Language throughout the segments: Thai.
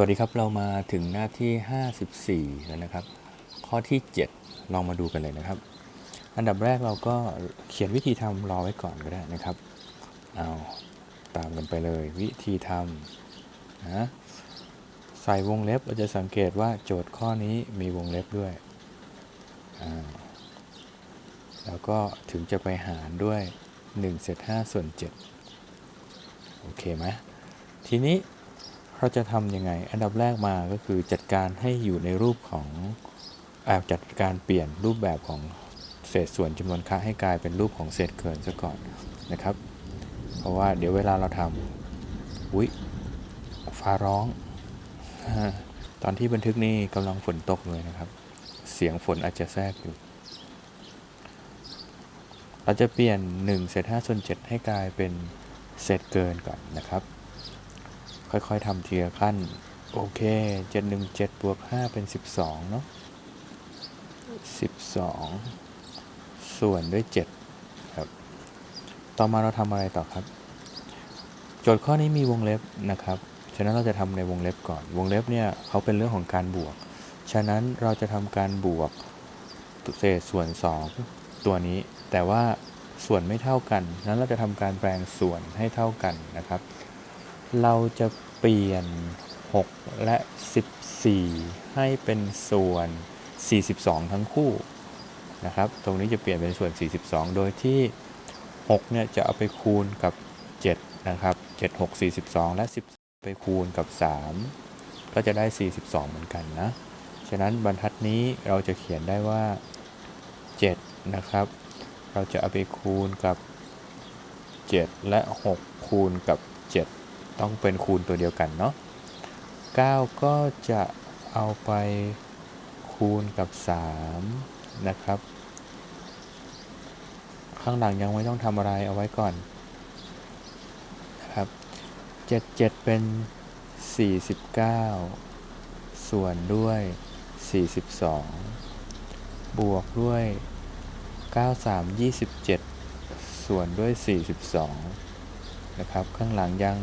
วัสดีครับเรามาถึงหน้าที่ 54 แล้วนะครับ ข้อที่ 7 ลองมาดูกันเลยนะครับ อันดับแรกเราก็เขียนวิธีทำรอไว้ก่อนก็ได้นะครับเอาตามกันไปเลยวิธีทำนะใส่วงเล็บเราจะสังเกตว่าโจทย์ข้อนี้มีวงเล็บด้วย แล้วก็ถึงจะไปหารด้วย1เศษ5ส่วน7โอเคไหมทีนี้ เราจะทำยังไง อันดับแรกมาก็คือจัดการให้อยู่ในรูปของแอบจัดการเปลี่ยนรูปแบบของเศษส่วนจำนวนค่าให้กลายเป็นรูปของเศษเกินซะก่อนนะครับ เพราะว่าเดี๋ยวเวลาเราทำอุ้ยฟ้าร้อง ตอนที่บันทึกนี่กำลังฝนตกเลยนะครับ เสียงฝนอาจจะแทรกอยู่ เราจะเปลี่ยน1เศษ5ส่วน7ให้กลายเป็นเศษเกินก่อนนะครับ ค่อยๆทำทีละขั้น โอเค 717 บวก 5 เป็น 12 เนาะ12 ส่วนด้วย 7 ครับ ต่อมาเราทำอะไรต่อครับ โจทย์ข้อนี้มีวงเล็บนะครับ ฉะนั้นเราจะทำในวงเล็บก่อน วงเล็บเนี่ยเขาเป็นเรื่องของการบวก ฉะนั้นเราจะทำการบวกเศษส่วน 2 ตัวนี้ แต่ว่าส่วนไม่เท่ากัน นั้นเราจะทำการแปลงส่วนให้เท่ากันนะครับ เราจะ เปลี่ยน 6 และ 14 ให้เป็นส่วน 42 ทั้งคู่นะครับ ตรงนี้จะเปลี่ยนเป็นส่วน 42 โดยที่ 6 เนี่ยจะเอาไปคูณกับ 7 นะครับ 7 6 42 และ 10 ไปคูณกับ 3 ก็จะได้ 42 เหมือนกันนะ ฉะนั้นบรรทัดนี้เราจะเขียนได้ว่า 7 นะครับ เราจะเอาไปคูณกับ 7 และ 6 คูณกับ ต้องเป็นคูณตัวเดียวกันเนาะ9 ก็จะเอาไปคูณกับ 3 นะครับ ข้างหลังยังไม่ต้องทำอะไรเอาไว้ก่อนนะครับ 7 7 เป็น 49 ส่วนด้วย 42 บวกด้วย 9 3 27 ส่วนด้วย 42 นะครับ ข้างหลังยัง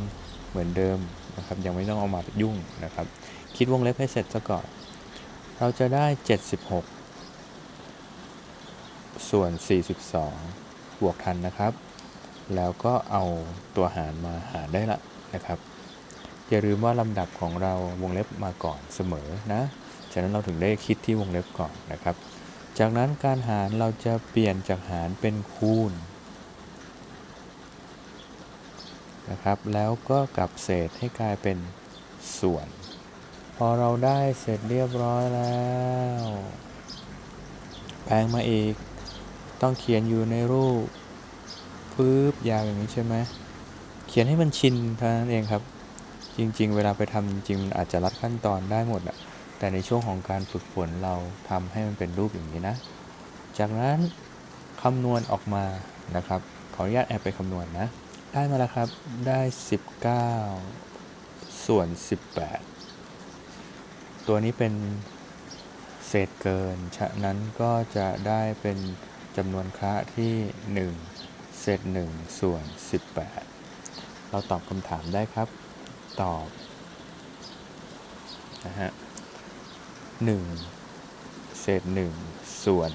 เหมือนเดิมนะครับยังไม่ต้องเอามายุ่งนะครับ คิดวงเล็บให้เสร็จซะก่อน เราจะได้ 76 ส่วน 42 บวกทันนะครับ แล้วก็เอาตัวหารมาหารได้ละนะครับ อย่าลืมว่าลำดับของเราวงเล็บมาก่อนเสมอนะฉะนั้นเราถึงได้คิดที่วงเล็บก่อนนะครับ จากนั้นการหารเราจะเปลี่ยนจากหารเป็นคูณ นะครับ แล้วก็กลับเศษให้กลายเป็นส่วน พอเราได้เสร็จเรียบร้อยแล้ว แปลงมาอีก ต้องเขียนอยู่ในรูปปึ๊บยาวอย่างนี้ใช่ไหมเขียนให้มันชินเท่านั้นเองครับ จริง ๆ เวลาไปทำจริงๆมันอาจจะรัดขั้นตอนได้หมดอะแต่ในช่วงของการฝึกฝนเราทำให้มันเป็นรูปอย่างนี้นะ จากนั้นคำนวณออกมานะครับ ขออนุญาตแอบไปคำนวณนะ ได้มาแล้วครับ ได้ 19 ส่วน 18 ตัวนี้เป็นเศษเกิน ฉะนั้นก็จะได้เป็นจำนวนคระที่ 1 เศษ 1 ส่วน 18 เราตอบคำถามได้ครับ ตอบ นะฮะ1เศษ 1 ส่วน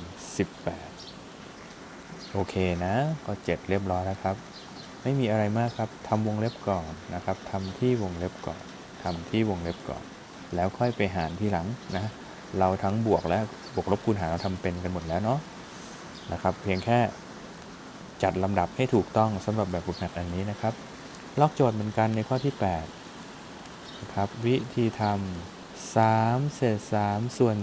18 โอเคนะ ก็เจ็ดเรียบร้อยแล้วครับ ไม่มีอะไรมากครับทำวงเล็บก่อนนะครับทำที่วงเล็บก่อนทำที่วงเล็บก่อน แล้วค่อยไปหารที่หลังนะเราทั้งบวกและบวกลบคูณหารเราทำเป็นกันหมดแล้วเนาะนะครับ เพียงแค่จัดลำดับให้ถูกต้องสำหรับแบบฝึกหัดอันนี้นะครับ ลอกโจทย์เหมือนกันในข้อที่8นะครับวิธีทำ3เศษ3ส่วน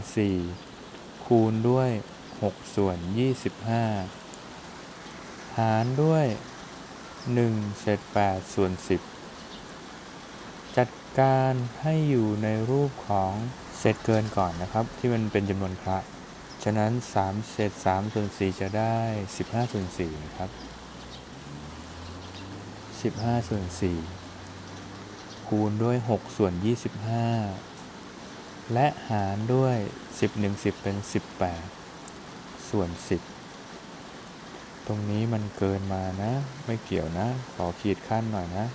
4 คูณด้วย 6 ส่วน 25 หารด้วย 1เศษ8ส่วน 10 จัดการให้อยู่ในรูปของเศษเกินก่อนนะครับ ที่มันเป็นจำนวนคระฉะนั้น 3 เศษ3ส่วน4จะได้ 15ส่วน4นะครับ 15ส่วน4คูณด้วย6ส่วน 25 และหารด้วย 10 1 10 เป็น 18 ส่วน 10 ตรงนี้มันเกินมานะ ไม่เกี่ยวนะ ขอขีดขั้นหน่อยนะ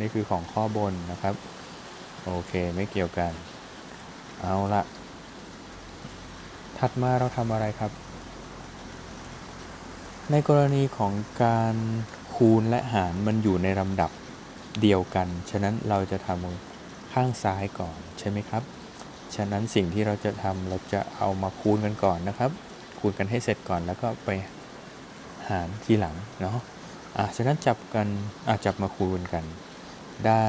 นี่คือของข้อบนนะครับ โอเคไม่เกี่ยวกัน เอาละถัดมาเราทำอะไรครับ ในกรณีของการคูณและหารมันอยู่ในลำดับเดียวกัน ฉะนั้นเราจะทำข้างซ้ายก่อนใช่ไหมครับ ฉะนั้นสิ่งที่เราจะทำเราจะเอามาคูณกันก่อนนะครับ คูณกันให้เสร็จก่อนแล้วก็ไป หารทีหลังเนาะอะฉะนั้นจับกันอะจับมาคูณกันได้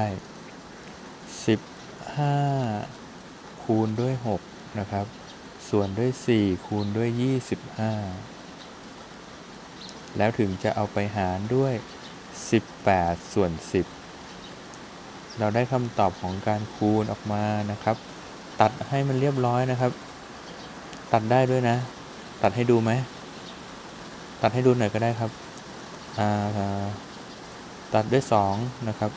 15 คูณด้วย 6 นะครับ ส่วนด้วย 4 คูณด้วย 25 แล้วถึงจะเอาไปหารด้วย 18 ส่วน 10 เราได้คำตอบของการคูณออกมานะครับ ตัดให้มันเรียบร้อยนะครับ ตัดได้ด้วยนะ ตัดให้ดูไหม ตัดให้ดูหน่อยก็ได้ครับตัดด้วย2นะครับ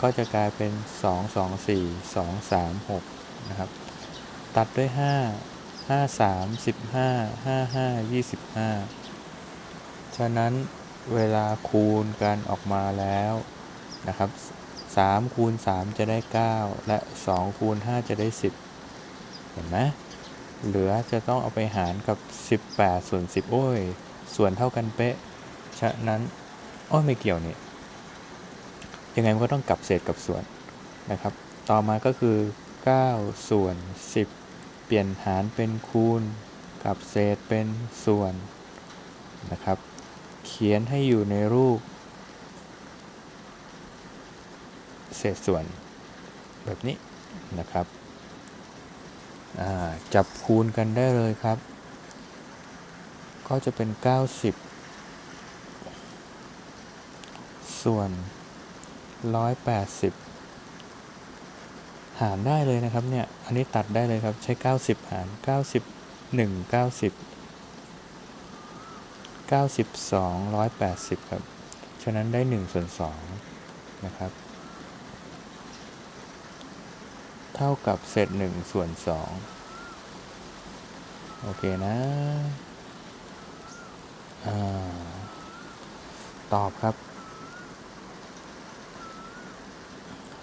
ก็จะกลายเป็น 2 2 4 2 3 6นะครับ ตัดด้วย 5 5 3 15 5 5 25 ฉะนั้นเวลาคูณกันออกมาแล้วนะครับ3คูณ3จะได้ 9 และ 2 คูณ 5 จะได้ 10 เห็นไหมเหลือจะต้องเอาไปหารกับ 18ส่วน10 โอ้ย ส่วนเท่ากันเป๊ะ ฉะนั้นอ้ยไม่เกี่ยวนี่ยังไงมันก็ต้องกลับเศษกับส่วนนะครับ ต่อมาก็คือ 9 ส่วน 10 เปลี่ยนหารเป็นคูณ กลับเศษเป็นส่วนนะครับ เขียนให้อยู่ในรูป เศษส่วนแบบนี้นะครับ จับคูณกันได้เลยครับ ก็จะเป็น 90 ส่วน 180 หารได้เลยนะครับเนี่ย อันนี้ตัดได้เลยครับ ใช้ 90 หาร91 90 92 180 ครับ ฉะนั้นได้1ส่วน2นะครับ เท่ากับเศษ1ส่วน2โอเคนะ ตอบครับ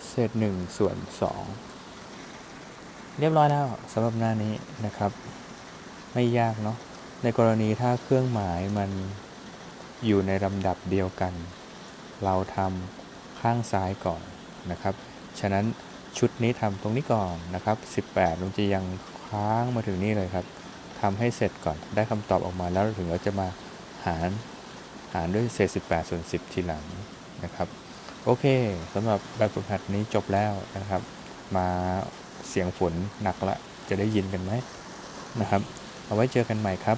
เศษ1ส่วน2เรียบร้อยแล้วสำหรับหน้านี้นะครับ ไม่ยากเนาะในกรณีถ้าเครื่องหมายมันอยู่ในลำดับเดียวกัน เราทำข้างซ้ายก่อนนะครับ ฉะนั้นชุดนี้ทำตรงนี้ก่อนนะครับ 18ลงจะยังค้างมาถึงนี่เลยครับทำให้เสร็จก่อนได้คำตอบออกมาแล้วถึงเราจะมา หารหารด้วยเศษ 18 ส่วน 10 ทีหลังนะครับ โอเคสำหรับแบบฝึกหัดนี้จบแล้วนะครับ มาเสียงฝนหนักละจะได้ยินกันไหมนะครับ เอาไว้เจอกันใหม่ครับ